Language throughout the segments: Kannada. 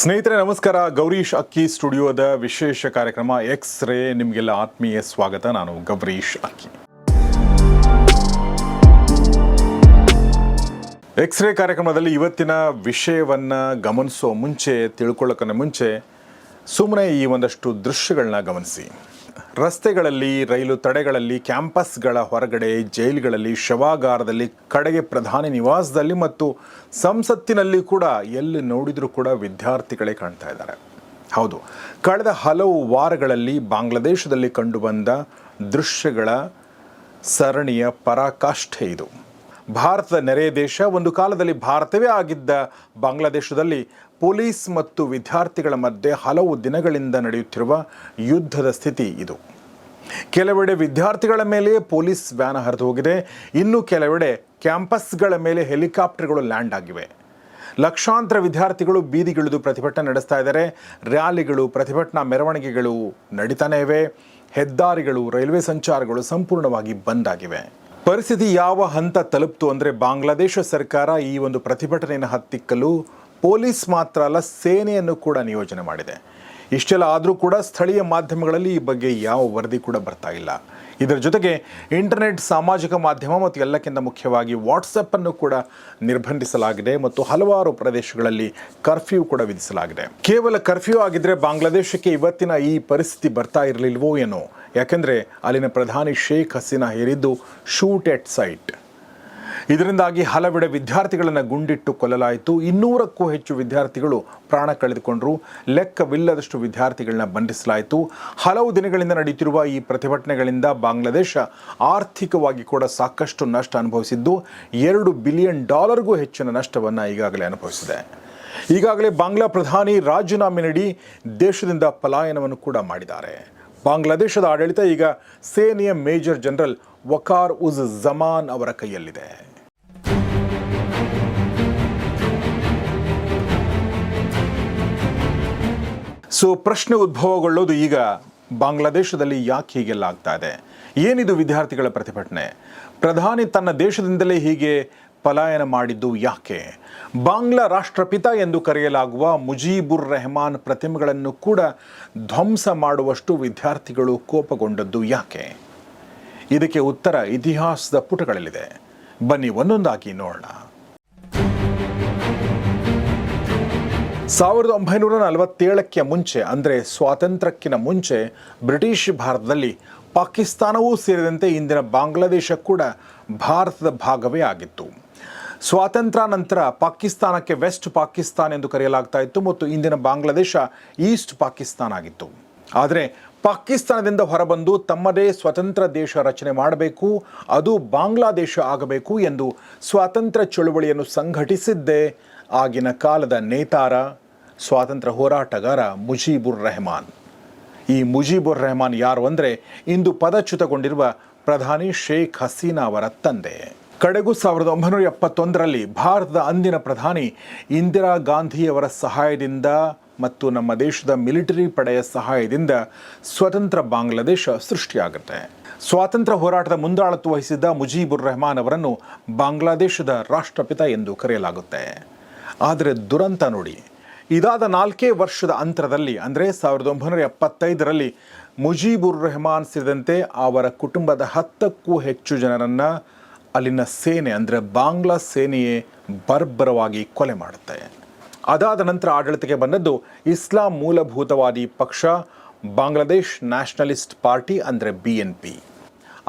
ಸ್ನೇಹಿತರೆ, ನಮಸ್ಕಾರ. ಗೌರೀಶ್ ಅಕ್ಕಿ ಸ್ಟುಡಿಯೋದ ವಿಶೇಷ ಕಾರ್ಯಕ್ರಮ ಎಕ್ಸ್ ರೇ ನಿಮಗೆಲ್ಲ ಆತ್ಮೀಯ ಸ್ವಾಗತ. ನಾನು ಗೌರೀಶ್ ಅಕ್ಕಿ. ಎಕ್ಸ್ ರೇ ಕಾರ್ಯಕ್ರಮದಲ್ಲಿ ಇವತ್ತಿನ ವಿಷಯವನ್ನು ಗಮನಿಸೋ ಮುಂಚೆ ತಿಳ್ಕೊಳ್ಳೋಕ್ಕನ್ನ ಮುಂಚೆ ಸುಮ್ಮನೆ ಈ ಒಂದಷ್ಟು ದೃಶ್ಯಗಳನ್ನ ಗಮನಿಸಿ. ರಸ್ತೆಗಳಲ್ಲಿ, ರೈಲು ತಡೆಗಳಲ್ಲಿ, ಕ್ಯಾಂಪಸ್ಗಳ ಹೊರಗಡೆ, ಜೈಲುಗಳಲ್ಲಿ, ಶವಾಗಾರದಲ್ಲಿ ಕಡೆಗೆ ಪ್ರಧಾನಿ ನಿವಾಸದಲ್ಲಿ ಮತ್ತು ಸಂಸತ್ತಿನಲ್ಲಿ ಕೂಡ ಎಲ್ಲಿ ನೋಡಿದರೂ ಕೂಡ ವಿದ್ಯಾರ್ಥಿಗಳೇ ಕಾಣ್ತಾ ಇದ್ದಾರೆ. ಹೌದು, ಕಳೆದ ಹಲವು ವಾರಗಳಲ್ಲಿ ಬಾಂಗ್ಲಾದೇಶದಲ್ಲಿ ಕಂಡುಬಂದ ದೃಶ್ಯಗಳ ಸರಣಿಯ ಪರಾಕಾಷ್ಠೆ ಇದು. ಭಾರತದ ನೆರೆಯ ದೇಶ, ಒಂದು ಕಾಲದಲ್ಲಿ ಭಾರತವೇ ಆಗಿದ್ದ ಬಾಂಗ್ಲಾದೇಶದಲ್ಲಿ ಪೊಲೀಸ್ ಮತ್ತು ವಿದ್ಯಾರ್ಥಿಗಳ ಮಧ್ಯೆ ಹಲವು ದಿನಗಳಿಂದ ನಡೆಯುತ್ತಿರುವ ಯುದ್ಧದ ಸ್ಥಿತಿ ಇದು. ಕೆಲವೆಡೆ ವಿದ್ಯಾರ್ಥಿಗಳ ಮೇಲೆ ಪೊಲೀಸ್ ವ್ಯಾನ್ ಹರಿದು ಹೋಗಿದೆ. ಇನ್ನು ಕೆಲವೆಡೆ ಕ್ಯಾಂಪಸ್ಗಳ ಮೇಲೆ ಹೆಲಿಕಾಪ್ಟರ್ಗಳು ಲ್ಯಾಂಡ್ ಆಗಿವೆ. ಲಕ್ಷಾಂತರ ವಿದ್ಯಾರ್ಥಿಗಳು ಬೀದಿಗಿಳಿದು ಪ್ರತಿಭಟನೆ ನಡೆಸ್ತಾ ಇದ್ದಾರೆ. ರ್ಯಾಲಿಗಳು, ಪ್ರತಿಭಟನಾ ಮೆರವಣಿಗೆಗಳು ನಡೀತಾನೆ ಇವೆ. ಹೆದ್ದಾರಿಗಳು, ರೈಲ್ವೆ ಸಂಚಾರಗಳು ಸಂಪೂರ್ಣವಾಗಿ ಬಂದ್ ಆಗಿವೆ. ಪರಿಸ್ಥಿತಿ ಯಾವ ಹಂತ ತಲುಪ್ತು ಅಂದರೆ ಬಾಂಗ್ಲಾದೇಶ ಸರ್ಕಾರ ಈ ಒಂದು ಪ್ರತಿಭಟನೆಯನ್ನು ಹತ್ತಿಕ್ಕಲು ಪೊಲೀಸ್ ಮಾತ್ರ ಅಲ್ಲ, ಸೇನೆಯನ್ನು ಕೂಡ ನಿಯೋಜನೆ ಮಾಡಿದೆ. ಇಷ್ಟೆಲ್ಲ ಆದರೂ ಕೂಡ ಸ್ಥಳೀಯ ಮಾಧ್ಯಮಗಳಲ್ಲಿ ಈ ಬಗ್ಗೆ ಯಾವ ವರದಿ ಕೂಡ ಬರ್ತಾ ಇಲ್ಲ. ಇದರ ಜೊತೆಗೆ ಇಂಟರ್ನೆಟ್ ಸಾಮಾಜಿಕ ಮಾಧ್ಯಮ ಮತ್ತು ಎಲ್ಲಕ್ಕಿಂತ ಮುಖ್ಯವಾಗಿ ವಾಟ್ಸಪ್ಪನ್ನು ಕೂಡ ನಿರ್ಬಂಧಿಸಲಾಗಿದೆ ಮತ್ತು ಹಲವಾರು ಪ್ರದೇಶಗಳಲ್ಲಿ ಕರ್ಫ್ಯೂ ಕೂಡ ವಿಧಿಸಲಾಗಿದೆ. ಕೇವಲ ಕರ್ಫ್ಯೂ ಆಗಿದ್ರೆ ಬಾಂಗ್ಲಾದೇಶಕ್ಕೆ ಇವತ್ತಿನ ಈ ಪರಿಸ್ಥಿತಿ ಬರ್ತಾ ಇರಲಿಲ್ವೋ ಏನೋ. ಯಾಕೆಂದರೆ ಅಲ್ಲಿನ ಪ್ರಧಾನಿ ಶೇಖ್ ಹಸೀನಾ ಹೇರಿದ್ದು ಶೂಟ್ ಎಟ್ ಸೈಟ್. ಇದರಿಂದಾಗಿ ಹಲವೆಡೆ ವಿದ್ಯಾರ್ಥಿಗಳನ್ನು ಗುಂಡಿಟ್ಟು ಕೊಲ್ಲಲಾಯಿತು. ಇನ್ನೂರಕ್ಕೂ ಹೆಚ್ಚು ವಿದ್ಯಾರ್ಥಿಗಳು ಪ್ರಾಣ ಕಳೆದುಕೊಂಡರು. ಲೆಕ್ಕವಿಲ್ಲದಷ್ಟು ವಿದ್ಯಾರ್ಥಿಗಳನ್ನ ಬಂಧಿಸಲಾಯಿತು. ಹಲವು ದಿನಗಳಿಂದ ನಡೆಯುತ್ತಿರುವ ಈ ಪ್ರತಿಭಟನೆಗಳಿಂದ ಬಾಂಗ್ಲಾದೇಶ ಆರ್ಥಿಕವಾಗಿ ಕೂಡ ಸಾಕಷ್ಟು ನಷ್ಟ ಅನುಭವಿಸಿದ್ದು, ಎರಡು ಬಿಲಿಯನ್ ಡಾಲರ್ಗೂ ಹೆಚ್ಚಿನ ನಷ್ಟವನ್ನು ಈಗಾಗಲೇ ಅನುಭವಿಸಿದೆ. ಈಗಾಗಲೇ ಬಾಂಗ್ಲಾ ಪ್ರಧಾನಿ ರಾಜೀನಾಮೆ ನೀಡಿ ದೇಶದಿಂದ ಪಲಾಯನವನ್ನು ಕೂಡ ಮಾಡಿದ್ದಾರೆ. ಬಾಂಗ್ಲಾದೇಶದ ಆಡಳಿತ ಈಗ ಸೇನೆಯ ಮೇಜರ್ ಜನರಲ್ ವಕಾರ್ ಉಜ್ ಜಮಾನ್ ಅವರ ಕೈಯಲ್ಲಿದೆ. ಸೊ ಪ್ರಶ್ನೆ ಉದ್ಭವಗೊಳ್ಳೋದು ಈಗ ಬಾಂಗ್ಲಾದೇಶದಲ್ಲಿ ಯಾಕೆ ಹೀಗೆಲ್ಲ ಆಗ್ತಾ ಇದೆ? ಏನಿದು ವಿದ್ಯಾರ್ಥಿಗಳ ಪ್ರತಿಭಟನೆ? ಪ್ರಧಾನಿ ತನ್ನ ದೇಶದಿಂದಲೇ ಹೀಗೆ ಪಲಾಯನ ಮಾಡಿದ್ದು ಯಾಕೆ? ಬಾಂಗ್ಲಾ ರಾಷ್ಟ್ರಪಿತ ಎಂದು ಕರೆಯಲಾಗುವ ಮುಜೀಬುರ್ ರೆಹಮಾನ್ ಪ್ರತಿಮೆಗಳನ್ನು ಕೂಡ ಧ್ವಂಸ ಮಾಡುವಷ್ಟು ವಿದ್ಯಾರ್ಥಿಗಳು ಕೋಪಗೊಂಡದ್ದು ಯಾಕೆ? ಇದಕ್ಕೆ ಉತ್ತರ ಇತಿಹಾಸದ ಪುಟಗಳಲ್ಲಿದೆ. ಬನ್ನಿ ಒಂದೊಂದಾಗಿ ನೋಡೋಣ. ಸಾವಿರದ ಒಂಬೈನೂರ ನಲವತ್ತೇಳಕ್ಕೆ ಮುಂಚೆ, ಅಂದರೆ ಸ್ವಾತಂತ್ರ್ಯಕ್ಕಿಂತ ಮುಂಚೆ, ಬ್ರಿಟಿಷ್ ಭಾರತದಲ್ಲಿ ಪಾಕಿಸ್ತಾನವೂ ಸೇರಿದಂತೆ ಇಂದಿನ ಬಾಂಗ್ಲಾದೇಶ ಕೂಡ ಭಾರತದ ಭಾಗವೇ ಆಗಿತ್ತು. ಸ್ವಾತಂತ್ರ್ಯ ನಂತರ ಪಾಕಿಸ್ತಾನಕ್ಕೆ ವೆಸ್ಟ್ ಪಾಕಿಸ್ತಾನ್ ಎಂದು ಕರೆಯಲಾಗ್ತಾ ಇತ್ತು ಮತ್ತು ಇಂದಿನ ಬಾಂಗ್ಲಾದೇಶ ಈಸ್ಟ್ ಪಾಕಿಸ್ತಾನ ಆಗಿತ್ತು. ಆದರೆ ಪಾಕಿಸ್ತಾನದಿಂದ ಹೊರಬಂದು ತಮ್ಮದೇ ಸ್ವತಂತ್ರ ದೇಶ ರಚನೆ ಮಾಡಬೇಕು, ಅದು ಬಾಂಗ್ಲಾದೇಶ ಆಗಬೇಕು ಎಂದು ಸ್ವಾತಂತ್ರ್ಯ ಚಳುವಳಿಯನ್ನು ಸಂಘಟಿಸಿದ್ದೇ ಆಗಿನ ಕಾಲದ ನೇತಾರ, ಸ್ವಾತಂತ್ರ್ಯ ಹೋರಾಟಗಾರ ಮುಜೀಬುರ್ ರೆಹಮಾನ್. ಈ ಮುಜೀಬುರ್ ರೆಹಮಾನ್ ಯಾರು ಅಂದರೆ ಇಂದು ಪದಚ್ಯುತಗೊಂಡಿರುವ ಪ್ರಧಾನಿ ಶೇಖ್ ಹಸೀನಾ ಅವರ ತಂದೆ. ಕಡೆಗೂ ಸಾವಿರದ ಒಂಬೈನೂರ ಎಪ್ಪತ್ತೊಂದರಲ್ಲಿ ಭಾರತದ ಅಂದಿನ ಪ್ರಧಾನಿ ಇಂದಿರಾ ಗಾಂಧಿಯವರ ಸಹಾಯದಿಂದ ಮತ್ತು ನಮ್ಮ ದೇಶದ ಮಿಲಿಟರಿ ಪಡೆಯ ಸಹಾಯದಿಂದ ಸ್ವತಂತ್ರ ಬಾಂಗ್ಲಾದೇಶ ಸೃಷ್ಟಿಯಾಗುತ್ತೆ. ಸ್ವಾತಂತ್ರ್ಯ ಹೋರಾಟದ ಮುಂದಾಳತ್ವ ವಹಿಸಿದ್ದ ಮುಜೀಬುರ್ ರೆಹಮಾನ್ ಅವರನ್ನು ಬಾಂಗ್ಲಾದೇಶದ ರಾಷ್ಟ್ರಪಿತ ಎಂದು ಕರೆಯಲಾಗುತ್ತೆ. ಆದರೆ ದುರಂತ ನೋಡಿ. ಇದಾದ ನಾಲ್ಕೇ ವರ್ಷದ ಅಂತರದಲ್ಲಿ, ಅಂದರೆ ಸಾವಿರದ ಒಂಬೈನೂರ ಎಪ್ಪತ್ತೈದರಲ್ಲಿ ಮುಜೀಬುರ್ ರೆಹಮಾನ್ ಸೇರಿದಂತೆ ಅವರ ಕುಟುಂಬದ ಹತ್ತಕ್ಕೂ ಹೆಚ್ಚು ಜನರನ್ನು ಅಲ್ಲಿನ ಸೇನೆ, ಅಂದರೆ ಬಾಂಗ್ಲಾ ಸೇನೆಯೇ ಬರ್ಬರವಾಗಿ ಕೊಲೆ ಮಾಡುತ್ತೆ. ಅದಾದ ನಂತರ ಆಡಳಿತಕ್ಕೆ ಬಂದದ್ದು ಇಸ್ಲಾಂ ಮೂಲಭೂತವಾದಿ ಪಕ್ಷ, ಬಾಂಗ್ಲಾದೇಶ್ ನ್ಯಾಷನಲಿಸ್ಟ್ ಪಾರ್ಟಿ, ಅಂದರೆ ಬಿ ಎನ್ ಪಿ.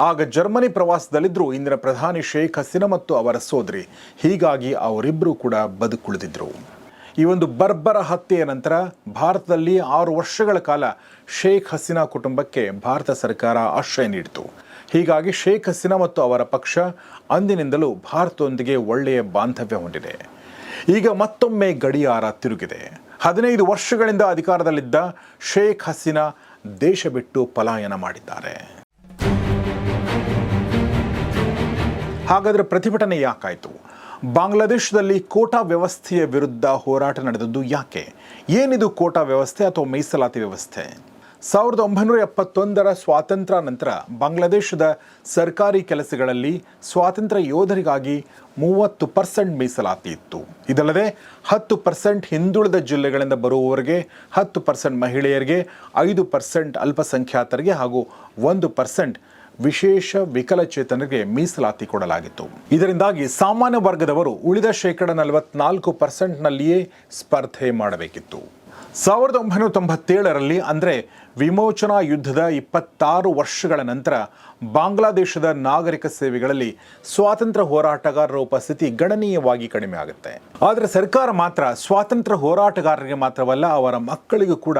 ಆಗ ಜರ್ಮನಿ ಪ್ರವಾಸದಲ್ಲಿದ್ದರು ಇಂದಿನ ಪ್ರಧಾನಿ ಶೇಖ್ ಹಸೀನಾ ಮತ್ತು ಅವರ ಸೋದರಿ. ಹೀಗಾಗಿ ಅವರಿಬ್ಬರು ಕೂಡ ಬದುಕುಳಿದಿದ್ದರು ಈ ಒಂದು ಬರ್ಬರ ಹತ್ಯೆಯ ನಂತರ ಭಾರತದಲ್ಲಿ ಆರು ವರ್ಷಗಳ ಕಾಲ ಶೇಖ್ ಹಸೀನಾ ಕುಟುಂಬಕ್ಕೆ ಭಾರತ ಸರ್ಕಾರ ಆಶ್ರಯ ನೀಡಿತು. ಹೀಗಾಗಿ ಶೇಖ್ ಹಸೀನಾ ಮತ್ತು ಅವರ ಪಕ್ಷ ಅಂದಿನಿಂದಲೂ ಭಾರತದೊಂದಿಗೆ ಒಳ್ಳೆಯ ಬಾಂಧವ್ಯ ಹೊಂದಿದೆ. ಈಗ ಮತ್ತೊಮ್ಮೆ ಗಡಿಯಾರ ತಿರುಗಿದೆ. ಹದಿನೈದು ವರ್ಷಗಳಿಂದ ಅಧಿಕಾರದಲ್ಲಿದ್ದ ಶೇಖ್ ಹಸೀನಾ ದೇಶ ಬಿಟ್ಟು ಪಲಾಯನ ಮಾಡಿದ್ದಾರೆ. ಹಾಗಾದರೆ ಪ್ರತಿಭಟನೆ ಯಾಕಾಯಿತು? ಬಾಂಗ್ಲಾದೇಶದಲ್ಲಿ ಕೋಟಾ ವ್ಯವಸ್ಥೆಯ ವಿರುದ್ಧ ಹೋರಾಟ ನಡೆದದ್ದು ಯಾಕೆ? ಏನಿದು ಕೋಟಾ ವ್ಯವಸ್ಥೆ ಅಥವಾ ಮೀಸಲಾತಿ ವ್ಯವಸ್ಥೆ? ಸಾವಿರದ ಒಂಬೈನೂರ ಎಪ್ಪತ್ತೊಂದರ ಸ್ವಾತಂತ್ರ್ಯ ನಂತರ ಬಾಂಗ್ಲಾದೇಶದ ಸರ್ಕಾರಿ ಕೆಲಸಗಳಲ್ಲಿ ಸ್ವಾತಂತ್ರ್ಯ ಯೋಧರಿಗಾಗಿ ಮೂವತ್ತು ಪರ್ಸೆಂಟ್ ಮೀಸಲಾತಿ ಇತ್ತು. ಇದಲ್ಲದೆ ಹತ್ತು ಪರ್ಸೆಂಟ್ ಹಿಂದುಳಿದ ಜಿಲ್ಲೆಗಳಿಂದ ಬರುವವರಿಗೆ, ಹತ್ತು ಪರ್ಸೆಂಟ್ ಮಹಿಳೆಯರಿಗೆ, ಐದು ಪರ್ಸೆಂಟ್ ಅಲ್ಪಸಂಖ್ಯಾತರಿಗೆ ಹಾಗೂ ಒಂದು ಪರ್ಸೆಂಟ್ ವಿಶೇಷ ವಿಕಲಚೇತನರಿಗೆ ಮೀಸಲಾತಿ ಕೊಡಲಾಗಿತ್ತು. ಇದರಿಂದಾಗಿ ಸಾಮಾನ್ಯ ವರ್ಗದವರು ಉಳಿದ ಶೇಕಡ ನಲವತ್ನಾಲ್ಕು ಪರ್ಸೆಂಟ್ನಲ್ಲಿಯೇ ಸ್ಪರ್ಧೆ ಮಾಡಬೇಕಿತ್ತು. ಸಾವಿರದ ಒಂಬೈನೂರ ತೊಂಬತ್ತೇಳರಲ್ಲಿ ಅಂದರೆ ವಿಮೋಚನಾ ಯುದ್ಧದ ಇಪ್ಪತ್ತಾರು ವರ್ಷಗಳ ನಂತರ ಬಾಂಗ್ಲಾದೇಶದ ನಾಗರಿಕ ಸೇವೆಗಳಲ್ಲಿ ಸ್ವಾತಂತ್ರ್ಯ ಹೋರಾಟಗಾರರ ಉಪಸ್ಥಿತಿ ಗಣನೀಯವಾಗಿ ಕಡಿಮೆ ಆಗುತ್ತೆ. ಆದರೆ ಸರ್ಕಾರ ಮಾತ್ರ ಸ್ವಾತಂತ್ರ್ಯ ಹೋರಾಟಗಾರರಿಗೆ ಮಾತ್ರವಲ್ಲ ಅವರ ಮಕ್ಕಳಿಗೂ ಕೂಡ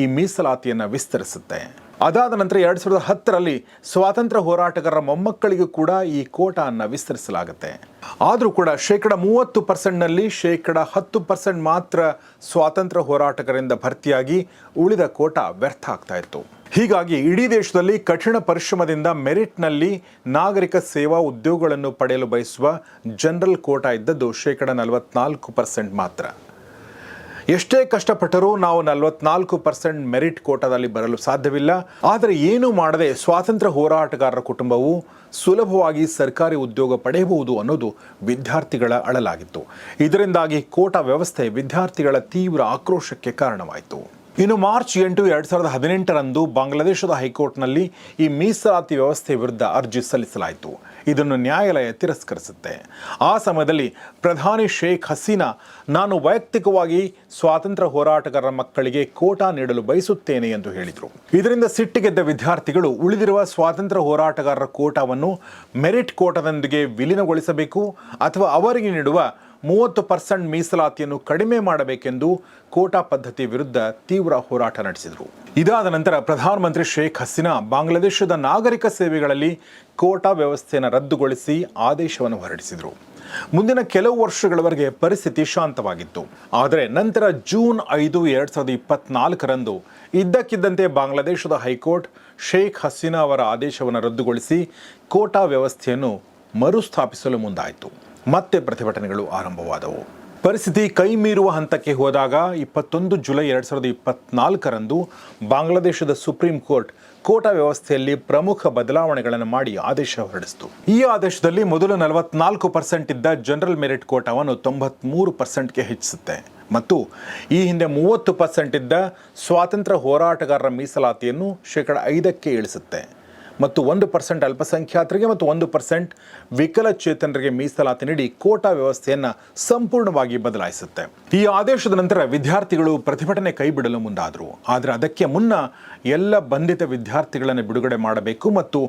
ಈ ಮೀಸಲಾತಿಯನ್ನು ವಿಸ್ತರಿಸುತ್ತೆ. ಅದಾದ ನಂತರ ಎರಡು ಸಾವಿರದ ಹತ್ತರಲ್ಲಿ ಸ್ವಾತಂತ್ರ್ಯ ಹೋರಾಟಗಾರರ ಮೊಮ್ಮಕ್ಕಳಿಗೂ ಕೂಡ ಈ ಕೋಟಾವನ್ನು ವಿಸ್ತರಿಸಲಾಗುತ್ತೆ. ಆದರೂ ಕೂಡ ಶೇಕಡ ಮೂವತ್ತು ಪರ್ಸೆಂಟ್ನಲ್ಲಿ ಶೇಕಡ ಹತ್ತು ಪರ್ಸೆಂಟ್ ಮಾತ್ರ ಸ್ವಾತಂತ್ರ್ಯ ಹೋರಾಟಗಾರರಿಂದ ಭರ್ತಿಯಾಗಿ ಉಳಿದ ಕೋಟಾ ವ್ಯರ್ಥ ಆಗ್ತಾ ಇತ್ತು. ಹೀಗಾಗಿ ಇಡೀ ದೇಶದಲ್ಲಿ ಕಠಿಣ ಪರಿಶ್ರಮದಿಂದ ಮೆರಿಟ್ನಲ್ಲಿ ನಾಗರಿಕ ಸೇವಾ ಉದ್ಯೋಗಗಳನ್ನು ಪಡೆಯಲು ಬಯಸುವ ಜನರಲ್ ಕೋಟಾ ಇದ್ದದ್ದು ಶೇಕಡ ನಲವತ್ನಾಲ್ಕು ಪರ್ಸೆಂಟ್ ಮಾತ್ರ. ಎಷ್ಟೇ ಕಷ್ಟಪಟ್ಟರೂ ನಾವು ನಲವತ್ನಾಲ್ಕು ಪರ್ಸೆಂಟ್ ಮೆರಿಟ್ ಕೋಟಾದಲ್ಲಿ ಬರಲು ಸಾಧ್ಯವಿಲ್ಲ. ಆದರೆ ಏನು ಮಾಡದೆ ಸ್ವಾತಂತ್ರ್ಯ ಹೋರಾಟಗಾರರ ಕುಟುಂಬವು ಸುಲಭವಾಗಿ ಸರ್ಕಾರಿ ಉದ್ಯೋಗ ಪಡೆಯಬಹುದು ಅನ್ನೋದು ವಿದ್ಯಾರ್ಥಿಗಳ ಅಳಲಾಗಿತ್ತು. ಇದರಿಂದಾಗಿ ಕೋಟಾ ವ್ಯವಸ್ಥೆ ವಿದ್ಯಾರ್ಥಿಗಳ ತೀವ್ರ ಆಕ್ರೋಶಕ್ಕೆ ಕಾರಣವಾಯಿತು. ಇನ್ನು ಮಾರ್ಚ್ ಎಂಟು ಎರಡು ಸಾವಿರದ ಹದಿನೆಂಟರಂದು ಬಾಂಗ್ಲಾದೇಶದ ಹೈಕೋರ್ಟ್ನಲ್ಲಿ ಈ ಮೀಸಲಾತಿ ವ್ಯವಸ್ಥೆ ವಿರುದ್ಧ ಅರ್ಜಿ ಸಲ್ಲಿಸಲಾಯಿತು. ಇದನ್ನು ನ್ಯಾಯಾಲಯ ತಿರಸ್ಕರಿಸುತ್ತೆ. ಆ ಸಮಯದಲ್ಲಿ ಪ್ರಧಾನಿ ಶೇಖ್ ಹಸೀನಾ, ನಾನು ವೈಯಕ್ತಿಕವಾಗಿ ಸ್ವಾತಂತ್ರ್ಯ ಹೋರಾಟಗಾರರ ಮಕ್ಕಳಿಗೆ ಕೋಟಾ ನೀಡಲು ಬಯಸುತ್ತೇನೆ ಎಂದು ಹೇಳಿದರು. ಇದರಿಂದ ಸಿಟ್ಟಿಗೆದ್ದ ವಿದ್ಯಾರ್ಥಿಗಳು ಉಳಿದಿರುವ ಸ್ವಾತಂತ್ರ್ಯ ಹೋರಾಟಗಾರರ ಕೋಟಾವನ್ನು ಮೆರಿಟ್ ಕೋಟಾದೊಂದಿಗೆ ವಿಲೀನಗೊಳಿಸಬೇಕು ಅಥವಾ ಅವರಿಗೆ ನೀಡುವ ಮೂವತ್ತು ಪರ್ಸೆಂಟ್ ಮೀಸಲಾತಿಯನ್ನು ಕಡಿಮೆ ಮಾಡಬೇಕೆಂದು ಕೋಟಾ ಪದ್ಧತಿ ವಿರುದ್ಧ ತೀವ್ರ ಹೋರಾಟ ನಡೆಸಿದರು. ಇದಾದ ನಂತರ ಪ್ರಧಾನಮಂತ್ರಿ ಶೇಖ್ ಹಸೀನಾ ಬಾಂಗ್ಲಾದೇಶದ ನಾಗರಿಕ ಸೇವೆಗಳಲ್ಲಿ ಕೋಟಾ ವ್ಯವಸ್ಥೆಯನ್ನು ರದ್ದುಗೊಳಿಸಿ ಆದೇಶವನ್ನು ಹೊರಡಿಸಿದರು. ಮುಂದಿನ ಕೆಲವು ವರ್ಷಗಳವರೆಗೆ ಪರಿಸ್ಥಿತಿ ಶಾಂತವಾಗಿತ್ತು. ಆದರೆ ನಂತರ ಜೂನ್ ಐದು ಎರಡು ಸಾವಿರದ ಇಪ್ಪತ್ನಾಲ್ಕರಂದು ಇದ್ದಕ್ಕಿದ್ದಂತೆ ಬಾಂಗ್ಲಾದೇಶದ ಹೈಕೋರ್ಟ್ ಶೇಖ್ ಹಸೀನಾ ಅವರ ಆದೇಶವನ್ನು ರದ್ದುಗೊಳಿಸಿ ಕೋಟಾ ವ್ಯವಸ್ಥೆಯನ್ನು ಮರುಸ್ಥಾಪಿಸಲು ಮುಂದಾಯಿತು. ಮತ್ತೆ ಪ್ರತಿಭಟನೆಗಳು ಆರಂಭವಾದವು. ಪರಿಸ್ಥಿತಿ ಕೈ ಮೀರುವ ಹಂತಕ್ಕೆ ಹೋದಾಗ ಇಪ್ಪತ್ತೊಂದು ಜುಲೈ ಎರಡು ಸಾವಿರದ ಇಪ್ಪತ್ನಾಲ್ಕರಂದು ಬಾಂಗ್ಲಾದೇಶದ ಸುಪ್ರೀಂ ಕೋರ್ಟ್ ಕೋಟಾ ವ್ಯವಸ್ಥೆಯಲ್ಲಿ ಪ್ರಮುಖ ಬದಲಾವಣೆಗಳನ್ನು ಮಾಡಿ ಆದೇಶ ಹೊರಡಿಸಿತು. ಈ ಆದೇಶದಲ್ಲಿ ಮೊದಲು ನಲವತ್ನಾಲ್ಕು ಪರ್ಸೆಂಟ್ ಇದ್ದ ಜನರಲ್ ಮೆರಿಟ್ ಕೋಟಾವನ್ನು ತೊಂಬತ್ಮೂರು ಪರ್ಸೆಂಟ್ಗೆ ಹೆಚ್ಚಿಸುತ್ತೆ. ಮತ್ತು ಈ ಹಿಂದೆ ಮೂವತ್ತು ಪರ್ಸೆಂಟ್ ಇದ್ದ ಸ್ವಾತಂತ್ರ್ಯ ಹೋರಾಟಗಾರರ ಮೀಸಲಾತಿಯನ್ನು ಶೇಕಡ ಐದಕ್ಕೆ ಇಳಿಸುತ್ತೆ. ಮತ್ತು ಒಂದು ಪರ್ಸೆಂಟ್ ಅಲ್ಪಸಂಖ್ಯಾತರಿಗೆ ಮತ್ತು ಒಂದು ಪರ್ಸೆಂಟ್ ವಿಕಲಚೇತನರಿಗೆ ಮೀಸಲಾತಿ ನೀಡಿ ಕೋಟಾ ವ್ಯವಸ್ಥೆಯನ್ನು ಸಂಪೂರ್ಣವಾಗಿ ಬದಲಾಯಿಸುತ್ತೆ. ಈ ಆದೇಶದ ನಂತರ ವಿದ್ಯಾರ್ಥಿಗಳು ಪ್ರತಿಭಟನೆ ಕೈಬಿಡಲು ಮುಂದಾದರು. ಆದರೆ ಅದಕ್ಕೆ ಮುನ್ನ ಎಲ್ಲ ಬಂಧಿತ ವಿದ್ಯಾರ್ಥಿಗಳನ್ನು ಬಿಡುಗಡೆ ಮಾಡಬೇಕು ಮತ್ತು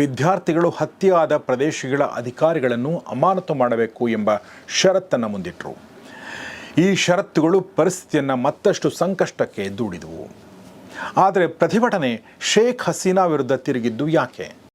ವಿದ್ಯಾರ್ಥಿಗಳು ಹತ್ಯೆಯಾದ ಪ್ರದೇಶಗಳ ಅಧಿಕಾರಿಗಳನ್ನು ಅಮಾನತು ಮಾಡಬೇಕು ಎಂಬ ಷರತ್ತನ್ನು ಮುಂದಿಟ್ಟರು ಈ ಷರತ್ತುಗಳು ಪರಿಸ್ಥಿತಿಯನ್ನು ಮತ್ತಷ್ಟು ಸಂಕಷ್ಟಕ್ಕೆ ದೂಡಿದವು. ಆದರೆ ಪ್ರತಿಭಟನೆ ಶೇಖ್ ಹಸೀನಾ ವಿರುದ್ಧ ತಿರುಗಿದ್ದು ಯಾಕೆ?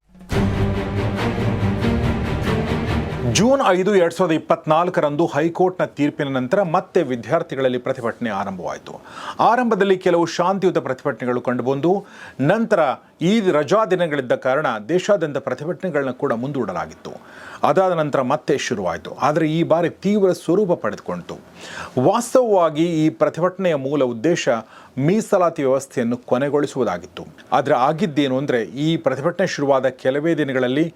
ಜೂನ್ ಐದು ಎರಡ್ ಸಾವಿರದ ಇಪ್ಪತ್ನಾಲ್ಕರಂದು ಹೈಕೋರ್ಟ್ನ ತೀರ್ಪಿನ ನಂತರ ಮತ್ತೆ ವಿದ್ಯಾರ್ಥಿಗಳಲ್ಲಿ ಪ್ರತಿಭಟನೆ ಆರಂಭವಾಯಿತು. ಆರಂಭದಲ್ಲಿ ಕೆಲವು ಶಾಂತಿಯುತ ಪ್ರತಿಭಟನೆಗಳು ಕಂಡುಬಂದು, ನಂತರ ಈ ರಜಾ ದಿನಗಳಿದ್ದ ಕಾರಣ ದೇಶಾದ್ಯಂತ ಪ್ರತಿಭಟನೆಗಳನ್ನ ಕೂಡ ಮುಂದೂಡಲಾಗಿತ್ತು. ಅದಾದ ನಂತರ ಮತ್ತೆ ಶುರುವಾಯಿತು. ಆದರೆ ಈ ಬಾರಿ ತೀವ್ರ ಸ್ವರೂಪ ಪಡೆದುಕೊಂಡಿತು. ವಾಸ್ತವವಾಗಿ ಈ ಪ್ರತಿಭಟನೆಯ ಮೂಲ ಉದ್ದೇಶ ಮೀಸಲಾತಿ ವ್ಯವಸ್ಥೆಯನ್ನು ಕೊನೆಗೊಳಿಸುವುದಾಗಿತ್ತು. ಆದರೆ ಆಗಿದ್ದೇನು ಅಂದರೆ ಈ ಪ್ರತಿಭಟನೆ ಶುರುವಾದ ಕೆಲವೇ ದಿನಗಳಲ್ಲಿ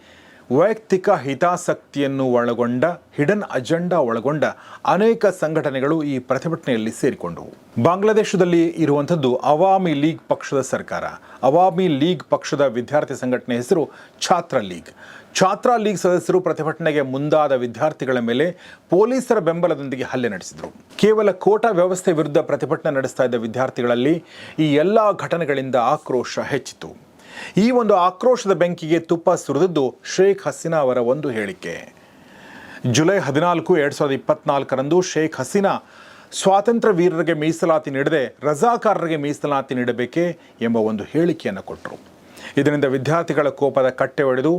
ವೈಯಕ್ತಿಕ ಹಿತಾಸಕ್ತಿಯನ್ನು ಒಳಗೊಂಡ, ಹಿಡನ್ ಅಜೆಂಡಾ ಒಳಗೊಂಡ ಅನೇಕ ಸಂಘಟನೆಗಳು ಈ ಪ್ರತಿಭಟನೆಯಲ್ಲಿ ಸೇರಿಕೊಂಡವು. ಬಾಂಗ್ಲಾದೇಶದಲ್ಲಿ ಇರುವಂಥದ್ದು ಅವಾಮಿ ಲೀಗ್ ಪಕ್ಷದ ಸರ್ಕಾರ. ಅವಾಮಿ ಲೀಗ್ ಪಕ್ಷದ ವಿದ್ಯಾರ್ಥಿ ಸಂಘಟನೆ ಹೆಸರು ಛಾತ್ರ ಲೀಗ್. ಛಾತ್ರ ಲೀಗ್ ಸದಸ್ಯರು ಪ್ರತಿಭಟನೆಗೆ ಮುಂದಾದ ವಿದ್ಯಾರ್ಥಿಗಳ ಮೇಲೆ ಪೊಲೀಸರ ಬೆಂಬಲದೊಂದಿಗೆ ಹಲ್ಲೆ ನಡೆಸಿದರು. ಕೇವಲ ಕೋಟಾ ವ್ಯವಸ್ಥೆ ವಿರುದ್ಧ ಪ್ರತಿಭಟನೆ ನಡೆಸ್ತಾ ಇದ್ದ ವಿದ್ಯಾರ್ಥಿಗಳಲ್ಲಿ ಈ ಎಲ್ಲ ಘಟನೆಗಳಿಂದ ಆಕ್ರೋಶ ಹೆಚ್ಚಿತು ಈ ಒಂದು ಆಕ್ರೋಶದ ಬೆಂಕಿಗೆ ತುಪ್ಪ ಸುರಿದದ್ದು ಶೇಖ್ ಹಸೀನಾ ಅವರ ಒಂದು ಹೇಳಿಕೆ. ಜುಲೈ ಹದಿನಾಲ್ಕು, ಎರಡು ಸಾವಿರದ ಇಪ್ಪತ್ನಾಲ್ಕರಂದು ಶೇಖ್ ಹಸೀನಾ ಸ್ವಾತಂತ್ರ್ಯ ವೀರರಿಗೆ ಮೀಸಲಾತಿ ನೀಡದೆ ರಜಾಕಾರರಿಗೆ ಮೀಸಲಾತಿ ನೀಡಬೇಕೆ ಎಂಬ ಒಂದು ಹೇಳಿಕೆಯನ್ನು ಕೊಟ್ಟರು. ಇದರಿಂದ ವಿದ್ಯಾರ್ಥಿಗಳ ಕೋಪದ ಕಟ್ಟೆ ಒಡೆದು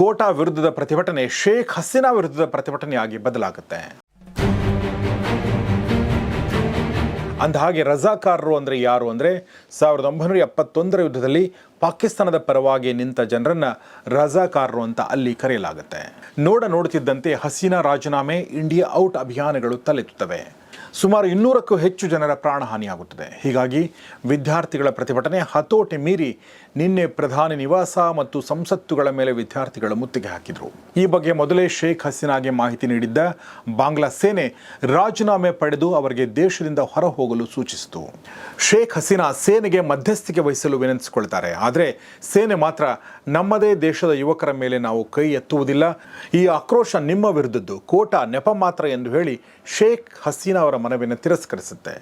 ಕೋಟಾ ವಿರುದ್ಧದ ಪ್ರತಿಭಟನೆ ಶೇಖ್ ಹಸೀನಾ ವಿರುದ್ಧದ ಪ್ರತಿಭಟನೆಯಾಗಿ ಬದಲಾಗುತ್ತೆ. ಅಂದಹಾಗೆ ರಜಾಕಾರರು ಅಂದರೆ ಯಾರು ಅಂದರೆ ಸಾವಿರದ ಒಂಬೈನೂರ ಎಪ್ಪತ್ತೊಂದರ ಯುದ್ಧದಲ್ಲಿ ಪಾಕಿಸ್ತಾನದ ಪರವಾಗಿ ನಿಂತ ಜನರನ್ನು ರಜಾಕಾರರು ಅಂತ ಅಲ್ಲಿ ಕರೆಯಲಾಗುತ್ತೆ. ನೋಡ ನೋಡುತ್ತಿದ್ದಂತೆ ಹಸೀನಾ ರಾಜೀನಾಮೆ ಇಂಡಿಯಾ ಔಟ್ ಅಭಿಯಾನಗಳು ತಲೆತ್ತುತ್ತವೆ ಸುಮಾರು ಇನ್ನೂರಕ್ಕೂ ಹೆಚ್ಚು ಜನರ ಪ್ರಾಣಹಾನಿಯಾಗುತ್ತದೆ ಹೀಗಾಗಿ ವಿದ್ಯಾರ್ಥಿಗಳ ಪ್ರತಿಭಟನೆ ಹತೋಟಿ ಮೀರಿ ನಿನ್ನೆ ಪ್ರಧಾನಿ ನಿವಾಸ ಮತ್ತು ಸಂಸತ್ತುಗಳ ಮೇಲೆ ವಿದ್ಯಾರ್ಥಿಗಳು ಮುತ್ತಿಗೆ ಹಾಕಿದರು. ಈ ಬಗ್ಗೆ ಮೊದಲೇ ಶೇಖ್ ಹಸೀನಾಗೆ ಮಾಹಿತಿ ನೀಡಿದ್ದ ಬಾಂಗ್ಲಾ ಸೇನೆ ರಾಜೀನಾಮೆ ಪಡೆದು ಅವರಿಗೆ ದೇಶದಿಂದ ಹೊರ ಹೋಗಲು ಸೂಚಿಸಿತು. ಶೇಖ್ ಹಸೀನಾ ಸೇನೆಗೆ ಮಧ್ಯಸ್ಥಿಕೆ ವಹಿಸಲು ವಿನಂತಿಸಿಕೊಳ್ತಾರೆ. ಆದರೆ ಸೇನೆ ಮಾತ್ರ ನಮ್ಮದೇ ದೇಶದ ಯುವಕರ ಮೇಲೆ ನಾವು ಕೈ ಎತ್ತುವುದಿಲ್ಲ. ಈ ಆಕ್ರೋಶ ನಿಮ್ಮ ವಿರುದ್ಧದ್ದು. ಕೋಟ ನೆಪ ಮಾತ್ರ ಎಂದು ಹೇಳಿ ಶೇಖ್ ಹಸೀನಾ ಅವರ ಮನವಿಯನ್ನು ತಿರಸ್ಕರಿಸುತ್ತೆ.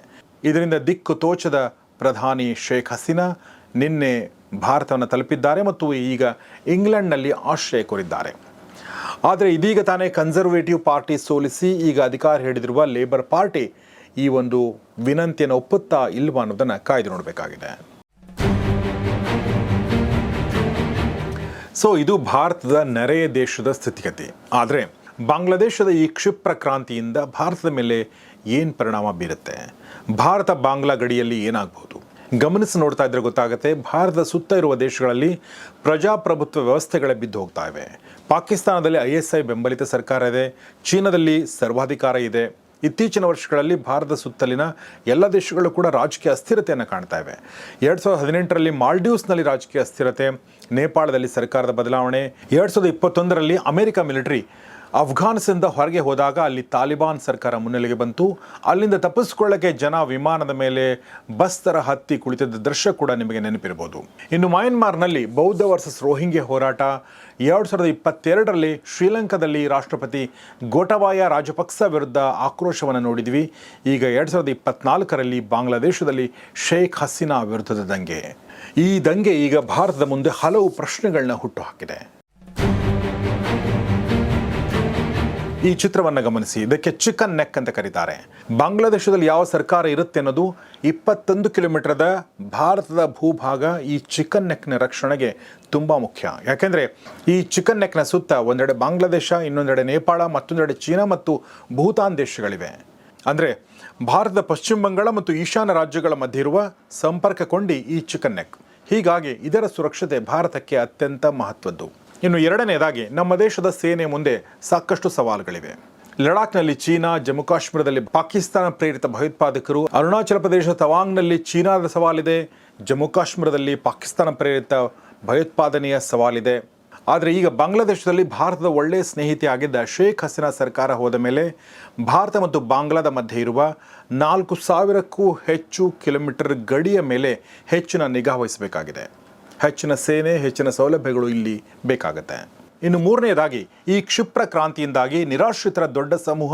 ಇದರಿಂದ ದಿಕ್ಕು ತೋಚದ ಪ್ರಧಾನಿ ಶೇಖ್ ಹಸೀನಾ ನಿನ್ನೆ ಭಾರತವನ್ನು ತಲುಪಿದ್ದಾರೆ ಮತ್ತು ಈಗ ಇಂಗ್ಲೆಂಡ್ನಲ್ಲಿ ಆಶ್ರಯ ಕೋರಿದ್ದಾರೆ. ಆದರೆ ಇದೀಗ ತಾನೇ ಕನ್ಸರ್ವೇಟಿವ್ ಪಾರ್ಟಿ ಸೋಲಿಸಿ ಈಗ ಅಧಿಕಾರ ಹಿಡಿದಿರುವ ಲೇಬರ್ ಪಾರ್ಟಿ ಈ ಒಂದು ವಿನಂತಿಯನ್ನು ಒಪ್ಪುತ್ತಾ ಇಲ್ವಾ ಅನ್ನೋದನ್ನು ಕಾಯ್ದು ನೋಡಬೇಕಾಗಿದೆ. ಸೊ ಇದು ಭಾರತದ ನೆರೆಯ ದೇಶದ ಸ್ಥಿತಿಗತಿ. ಆದರೆ ಬಾಂಗ್ಲಾದೇಶದ ಈ ಕ್ಷಿಪ್ರ ಕ್ರಾಂತಿಯಿಂದ ಭಾರತದ ಮೇಲೆ ಏನು ಪರಿಣಾಮ ಬೀರುತ್ತೆ? ಭಾರತ ಬಾಂಗ್ಲಾ ಗಡಿಯಲ್ಲಿ ಏನಾಗಬಹುದು ಗಮನಿಸಿ ನೋಡ್ತಾ ಇದ್ರೆ ಗೊತ್ತಾಗುತ್ತೆ, ಭಾರತದ ಸುತ್ತ ಇರುವ ದೇಶಗಳಲ್ಲಿ ಪ್ರಜಾಪ್ರಭುತ್ವ ವ್ಯವಸ್ಥೆಗಳೇ ಬಿದ್ದು ಹೋಗ್ತಾ ಇವೆ. ಪಾಕಿಸ್ತಾನದಲ್ಲಿ ಐ ಎಸ್ ಐ ಬೆಂಬಲಿತ ಸರ್ಕಾರ ಇದೆ, ಚೀನಾದಲ್ಲಿ ಸರ್ವಾಧಿಕಾರ ಇದೆ. ಇತ್ತೀಚಿನ ವರ್ಷಗಳಲ್ಲಿ ಭಾರತದ ಸುತ್ತಲಿನ ಎಲ್ಲ ದೇಶಗಳು ಕೂಡ ರಾಜಕೀಯ ಅಸ್ಥಿರತೆಯನ್ನು ಕಾಣ್ತಾ ಇವೆ. ಎರಡು ಸಾವಿರದ ಹದಿನೆಂಟರಲ್ಲಿ ಮಾಲ್ಡೀವ್ಸ್ನಲ್ಲಿ ರಾಜಕೀಯ ಅಸ್ಥಿರತೆ ನೇಪಾಳದಲ್ಲಿ ಸರ್ಕಾರದ ಬದಲಾವಣೆ. ಎರಡು ಸಾವಿರದ ಇಪ್ಪತ್ತೊಂದರಲ್ಲಿ ಅಮೆರಿಕ ಮಿಲಿಟರಿ ಅಫ್ಘಾನಿಸ್ತಾನದ ಹೊರಗೆ ಹೋದಾಗ ಅಲ್ಲಿ ತಾಲಿಬಾನ್ ಸರ್ಕಾರ ಮುನ್ನೆಲೆಗೆ ಬಂತು. ಅಲ್ಲಿಂದ ತಪ್ಪಿಸ್ಕೊಳ್ಳೋಕ್ಕೆ ಜನ ವಿಮಾನದ ಮೇಲೆ ಬಸ್ ಥರ ಹತ್ತಿ ಕುಳಿತಿದ್ದ ದೃಶ್ಯ ಕೂಡ ನಿಮಗೆ ನೆನಪಿರ್ಬೋದು ಇನ್ನು ಮಯನ್ಮಾರ್ನಲ್ಲಿ ಬೌದ್ಧ ವರ್ಸಸ್ ರೋಹಿಂಗ್ಯ ಹೋರಾಟ. ಎರಡು ಸಾವಿರದ ಇಪ್ಪತ್ತೆರಡರಲ್ಲಿ ಶ್ರೀಲಂಕಾದಲ್ಲಿ ರಾಷ್ಟ್ರಪತಿ ಗೋಟಬಾಯ ರಾಜಪಕ್ಸ ವಿರುದ್ಧ ಆಕ್ರೋಶವನ್ನು ನೋಡಿದ್ವಿ. ಈಗ ಎರಡು ಸಾವಿರದ ಇಪ್ಪತ್ನಾಲ್ಕರಲ್ಲಿ ಬಾಂಗ್ಲಾದೇಶದಲ್ಲಿ ಶೇಖ್ ಹಸೀನಾ ವಿರುದ್ಧದ ದಂಗೆ. ಈ ದಂಗೆ ಈಗ ಭಾರತದ ಮುಂದೆ ಹಲವು ಪ್ರಶ್ನೆಗಳನ್ನ ಹುಟ್ಟುಹಾಕಿದೆ. ಈ ಚಿತ್ರವನ್ನು ಗಮನಿಸಿ. ಇದಕ್ಕೆ ಚಿಕನ್ ನೆಕ್ ಅಂತ ಕರೀತಾರೆ. ಬಾಂಗ್ಲಾದೇಶದಲ್ಲಿ ಯಾವ ಸರ್ಕಾರ ಇರುತ್ತೆ ಅನ್ನೋದು ಇಪ್ಪತ್ತೊಂದು ಕಿಲೋಮೀಟರ್ದ ಭಾರತದ ಭೂಭಾಗ ಈ ಚಿಕನ್ ನೆಕ್ನ ರಕ್ಷಣೆಗೆ ತುಂಬ ಮುಖ್ಯ. ಯಾಕೆಂದರೆ ಈ ಚಿಕನ್ ನೆಕ್ನ ಸುತ್ತ ಒಂದೆಡೆ ಬಾಂಗ್ಲಾದೇಶ, ಇನ್ನೊಂದೆಡೆ ನೇಪಾಳ, ಮತ್ತೊಂದೆಡೆ ಚೀನಾ ಮತ್ತು ಭೂತಾನ್ ದೇಶಗಳಿವೆ. ಅಂದರೆ ಭಾರತದ ಪಶ್ಚಿಮ ಬಂಗಾಳ ಮತ್ತು ಈಶಾನ್ಯ ರಾಜ್ಯಗಳ ಮಧ್ಯೆ ಇರುವ ಸಂಪರ್ಕ ಕೊಂಡಿ ಈ ಚಿಕನ್ ನೆಕ್ ಹೀಗಾಗಿ ಇದರ ಸುರಕ್ಷತೆ ಭಾರತಕ್ಕೆ ಅತ್ಯಂತ ಮಹತ್ವದ್ದು. ಇನ್ನು ಎರಡನೇದಾಗಿ, ನಮ್ಮ ದೇಶದ ಸೇನೆ ಮುಂದೆ ಸಾಕಷ್ಟು ಸವಾಲುಗಳಿವೆ. ಲಡಾಖ್ನಲ್ಲಿ ಚೀನಾ, ಜಮ್ಮು ಕಾಶ್ಮೀರದಲ್ಲಿ ಪಾಕಿಸ್ತಾನ ಪ್ರೇರಿತ ಭಯೋತ್ಪಾದಕರು, ಅರುಣಾಚಲ ಪ್ರದೇಶ ತವಾಂಗ್ನಲ್ಲಿ ಚೀನಾದ ಸವಾಲಿದೆ, ಜಮ್ಮು ಕಾಶ್ಮೀರದಲ್ಲಿ ಪಾಕಿಸ್ತಾನ ಪ್ರೇರಿತ ಭಯೋತ್ಪಾದನೆಯ ಸವಾಲಿದೆ. ಆದರೆ ಈಗ ಬಾಂಗ್ಲಾದೇಶದಲ್ಲಿ ಭಾರತದ ಒಳ್ಳೆಯ ಸ್ನೇಹಿತೆಯಾಗಿದ್ದ ಶೇಖ್ ಹಸೀನಾ ಸರ್ಕಾರ ಹೋದ ಮೇಲೆ ಭಾರತ ಮತ್ತು ಬಾಂಗ್ಲಾದ ಮಧ್ಯೆ ಇರುವ ನಾಲ್ಕು ಸಾವಿರಕ್ಕೂ ಹೆಚ್ಚು ಕಿಲೋಮೀಟರ್ ಗಡಿಯ ಮೇಲೆ ಹೆಚ್ಚಿನ ನಿಗಾ ವಹಿಸಬೇಕಾಗಿದೆ. ಹೆಚ್ಚಿನ ಸೇನೆ, ಹೆಚ್ಚಿನ ಸೌಲಭ್ಯಗಳು ಇಲ್ಲಿ ಬೇಕಾಗುತ್ತೆ. ಇನ್ನು ಮೂರನೆಯದಾಗಿ ಈ ಕ್ಷಿಪ್ರ ಕ್ರಾಂತಿಯಿಂದಾಗಿ ನಿರಾಶ್ರಿತರ ದೊಡ್ಡ ಸಮೂಹ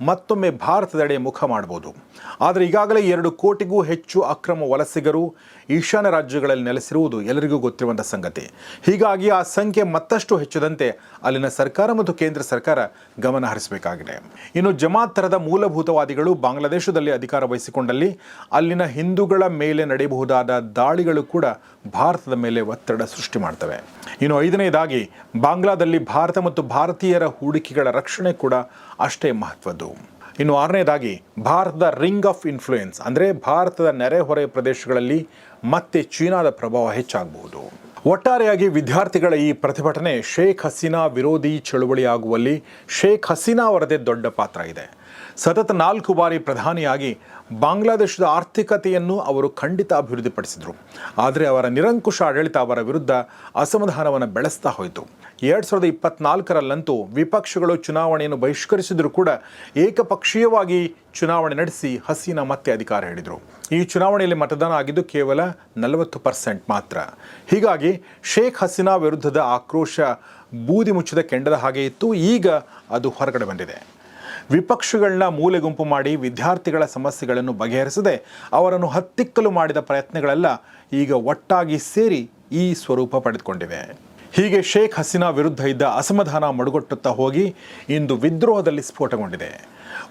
ಮತ್ತೊಮ್ಮೆ ಭಾರತದೆಡೆ ಮುಖ ಮಾಡಬಹುದು ಆದರೆ ಈಗಾಗಲೇ ಎರಡು ಕೋಟಿಗೂ ಹೆಚ್ಚು ಅಕ್ರಮ ವಲಸಿಗರು ಈಶಾನ್ಯ ರಾಜ್ಯಗಳಲ್ಲಿ ನೆಲೆಸಿರುವುದು ಎಲ್ಲರಿಗೂ ಗೊತ್ತಿರುವಂಥ ಸಂಗತಿ. ಹೀಗಾಗಿ ಆ ಸಂಖ್ಯೆ ಮತ್ತಷ್ಟು ಹೆಚ್ಚದಂತೆ ಅಲ್ಲಿನ ಸರ್ಕಾರ ಮತ್ತು ಕೇಂದ್ರ ಸರ್ಕಾರ ಗಮನ ಹರಿಸಬೇಕಾಗಿದೆ. ಇನ್ನು ಜಮಾತ್ ಥರದ ಮೂಲಭೂತವಾದಿಗಳು ಬಾಂಗ್ಲಾದೇಶದಲ್ಲಿ ಅಧಿಕಾರ ವಹಿಸಿಕೊಂಡಲ್ಲಿ ಅಲ್ಲಿನ ಹಿಂದೂಗಳ ಮೇಲೆ ನಡೆಯಬಹುದಾದ ದಾಳಿಗಳು ಕೂಡ ಭಾರತದ ಮೇಲೆ ಒತ್ತಡ ಸೃಷ್ಟಿ ಮಾಡ್ತವೆ. ಇನ್ನು ಐದನೇದಾಗಿ, ಬಾಂಗ್ಲಾದಲ್ಲಿ ಭಾರತ ಮತ್ತು ಭಾರತೀಯರ ಹೂಡಿಕೆಗಳ ರಕ್ಷಣೆ ಕೂಡ ಅಷ್ಟೇ ಮಹತ್ವದ್ದು. ಇನ್ನು ಆರನೇದಾಗಿ, ಭಾರತದ ರಿಂಗ್ ಆಫ್ ಇನ್ಫ್ಲೂಯೆನ್ಸ್, ಅಂದರೆ ಭಾರತದ ನೆರೆಹೊರೆ ಪ್ರದೇಶಗಳಲ್ಲಿ ಮತ್ತೆ ಚೀನಾದ ಪ್ರಭಾವ ಹೆಚ್ಚಾಗಬಹುದು. ಒಟ್ಟಾರೆಯಾಗಿ ವಿದ್ಯಾರ್ಥಿಗಳ ಈ ಪ್ರತಿಭಟನೆ ಶೇಖ್ ಹಸೀನಾ ವಿರೋಧಿ ಚಳುವಳಿಯಾಗುವಲ್ಲಿ ಶೇಖ್ ಹಸೀನಾ ಅವರದೇ ದೊಡ್ಡ ಪಾತ್ರ ಇದೆ. ಸತತ ನಾಲ್ಕು ಬಾರಿ ಪ್ರಧಾನಿಯಾಗಿ ಬಾಂಗ್ಲಾದೇಶದ ಆರ್ಥಿಕತೆಯನ್ನು ಅವರು ಖಂಡಿತ ಅಭಿವೃದ್ಧಿಪಡಿಸಿದರು. ಆದರೆ ಅವರ ನಿರಂಕುಶ ಆಡಳಿತ ಅವರ ವಿರುದ್ಧ ಅಸಮಾಧಾನವನ್ನು ಬೆಳೆಸ್ತಾ ಹೋಯಿತು. ಎರಡು ಸಾವಿರದ ಇಪ್ಪತ್ನಾಲ್ಕರಲ್ಲಂತೂ ವಿಪಕ್ಷಗಳು ಚುನಾವಣೆಯನ್ನು ಬಹಿಷ್ಕರಿಸಿದರೂ ಕೂಡ ಏಕಪಕ್ಷೀಯವಾಗಿ ಚುನಾವಣೆ ನಡೆಸಿ ಹಸೀನಾ ಮತ್ತೆ ಅಧಿಕಾರ ಹಿಡಿದರು ಈ ಚುನಾವಣೆಯಲ್ಲಿ ಮತದಾನ ಆಗಿದ್ದು ಕೇವಲ ನಲವತ್ತು ಪರ್ಸೆಂಟ್ ಮಾತ್ರ. ಹೀಗಾಗಿ ಶೇಖ್ ಹಸೀನಾ ವಿರುದ್ಧದ ಆಕ್ರೋಶ ಬೂದಿ ಮುಚ್ಚಿದ ಕೆಂಡದ ಹಾಗೆ ಇತ್ತು. ಈಗ ಅದು ಹೊರಗಡೆ ಬಂದಿದೆ. ವಿಪಕ್ಷಗಳನ್ನ ಮೂಲೆ ಗುಂಪು ಮಾಡಿ ವಿದ್ಯಾರ್ಥಿಗಳ ಸಮಸ್ಯೆಗಳನ್ನು ಬಗೆಹರಿಸದೆ ಅವರನ್ನು ಹತ್ತಿಕ್ಕಲು ಮಾಡಿದ ಪ್ರಯತ್ನಗಳೆಲ್ಲ ಈಗ ಒಟ್ಟಾಗಿ ಸೇರಿ ಈ ಸ್ವರೂಪ ಪಡೆದುಕೊಂಡಿವೆ. ಹೀಗೆ ಶೇಖ್ ಹಸೀನಾ ವಿರುದ್ಧ ಇದ್ದ ಅಸಮಾಧಾನ ಮಡುಗಟ್ಟುತ್ತಾ ಹೋಗಿ ಇಂದು ವಿದ್ರೋಹದಲ್ಲಿ ಸ್ಫೋಟಗೊಂಡಿದೆ.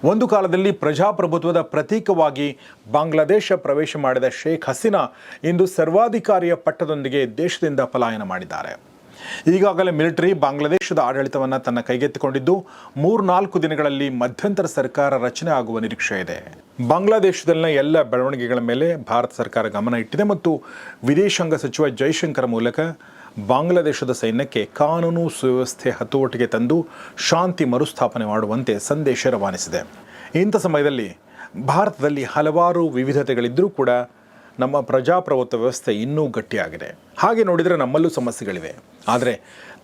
ಒಂದು ಕಾಲದಲ್ಲಿ ಪ್ರಜಾಪ್ರಭುತ್ವದ ಪ್ರತೀಕವಾಗಿ ಬಾಂಗ್ಲಾದೇಶ ಪ್ರವೇಶ ಮಾಡಿದ ಶೇಖ್ ಹಸೀನಾ ಇಂದು ಸರ್ವಾಧಿಕಾರಿಯ ಪಟ್ಟದೊಂದಿಗೆ ದೇಶದಿಂದ ಪಲಾಯನ ಮಾಡಿದ್ದಾರೆ. ಈಗಾಗಲೇ ಮಿಲಿಟರಿ ಬಾಂಗ್ಲಾದೇಶದ ಆಡಳಿತವನ್ನು ತನ್ನ ಕೈಗೆತ್ತಿಕೊಂಡಿದ್ದು ಮೂರ್ನಾಲ್ಕು ದಿನಗಳಲ್ಲಿ ಮಧ್ಯಂತರ ಸರ್ಕಾರ ರಚನೆ ಆಗುವ ನಿರೀಕ್ಷೆ ಇದೆ. ಬಾಂಗ್ಲಾದೇಶದಲ್ಲಿನ ಎಲ್ಲ ಬೆಳವಣಿಗೆಗಳ ಮೇಲೆ ಭಾರತ ಸರ್ಕಾರ ಗಮನ ಇಟ್ಟಿದೆ ಮತ್ತು ವಿದೇಶಾಂಗ ಸಚಿವ ಜೈಶಂಕರ್ ಮೂಲಕ ಬಾಂಗ್ಲಾದೇಶದ ಸೈನ್ಯಕ್ಕೆ ಕಾನೂನು ಸುವ್ಯವಸ್ಥೆ ಹತೋಟಿಗೆ ತಂದು ಶಾಂತಿ ಮರುಸ್ಥಾಪನೆ ಮಾಡುವಂತೆ ಸಂದೇಶ ರವಾನಿಸಿದೆ. ಇಂಥ ಸಮಯದಲ್ಲಿ ಭಾರತದಲ್ಲಿ ಹಲವಾರು ವಿವಿಧತೆಗಳಿದ್ದರೂ ಕೂಡ ನಮ್ಮ ಪ್ರಜಾಪ್ರಭುತ್ವ ವ್ಯವಸ್ಥೆ ಇನ್ನೂ ಗಟ್ಟಿಯಾಗಿದೆ. ಹಾಗೆ ನೋಡಿದರೆ ನಮ್ಮಲ್ಲೂ ಸಮಸ್ಯೆಗಳಿವೆ. ಆದರೆ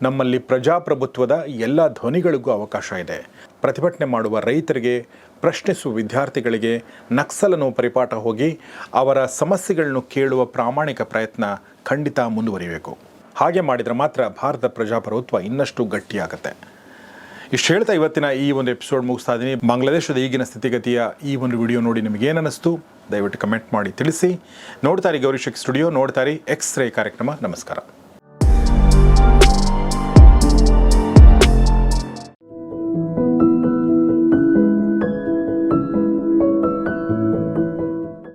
ನಮ್ಮಲ್ಲಿ ಪ್ರಜಾಪ್ರಭುತ್ವದ ಎಲ್ಲ ಧ್ವನಿಗಳಿಗೂ ಅವಕಾಶ ಇದೆ. ಪ್ರತಿಭಟನೆ ಮಾಡುವ ರೈತರಿಗೆ, ಪ್ರಶ್ನಿಸುವ ವಿದ್ಯಾರ್ಥಿಗಳಿಗೆ ನಕ್ಸಲನ್ನು ಪರಿಪಾಠ ಹೋಗಿ ಅವರ ಸಮಸ್ಯೆಗಳನ್ನು ಕೇಳುವ ಪ್ರಾಮಾಣಿಕ ಪ್ರಯತ್ನ ಖಂಡಿತ ಮುಂದುವರಿಯಬೇಕು. ಹಾಗೆ ಮಾಡಿದರೆ ಮಾತ್ರ ಭಾರತ ಪ್ರಜಾಪ್ರಭುತ್ವ ಇನ್ನಷ್ಟು ಗಟ್ಟಿಯಾಗುತ್ತೆ. ಇಷ್ಟು ಹೇಳ್ತಾ ಇವತ್ತಿನ ಈ ಒಂದು ಎಪಿಸೋಡ್ ಮುಗಿಸ್ತಾ ಇದ್ದೀನಿ ಬಾಂಗ್ಲಾದೇಶದ ಈಗಿನ ಸ್ಥಿತಿಗತಿಯ ಈ ಒಂದು ವಿಡಿಯೋ ನೋಡಿ ನಿಮಗೆ ಏನನ್ನಿಸ್ತು, ದಯವಿಟ್ಟು ಕಮೆಂಟ್ ಮಾಡಿ ತಿಳಿಸಿ. ನೋಡ್ತಾರೆ ಗೌರಿಶಕ್ ಸ್ಟುಡಿಯೋ ನೋಡ್ತಾರಿ ಎಕ್ಸ್ ರೇ ಕಾರ್ಯಕ್ರಮ. ನಮಸ್ಕಾರ.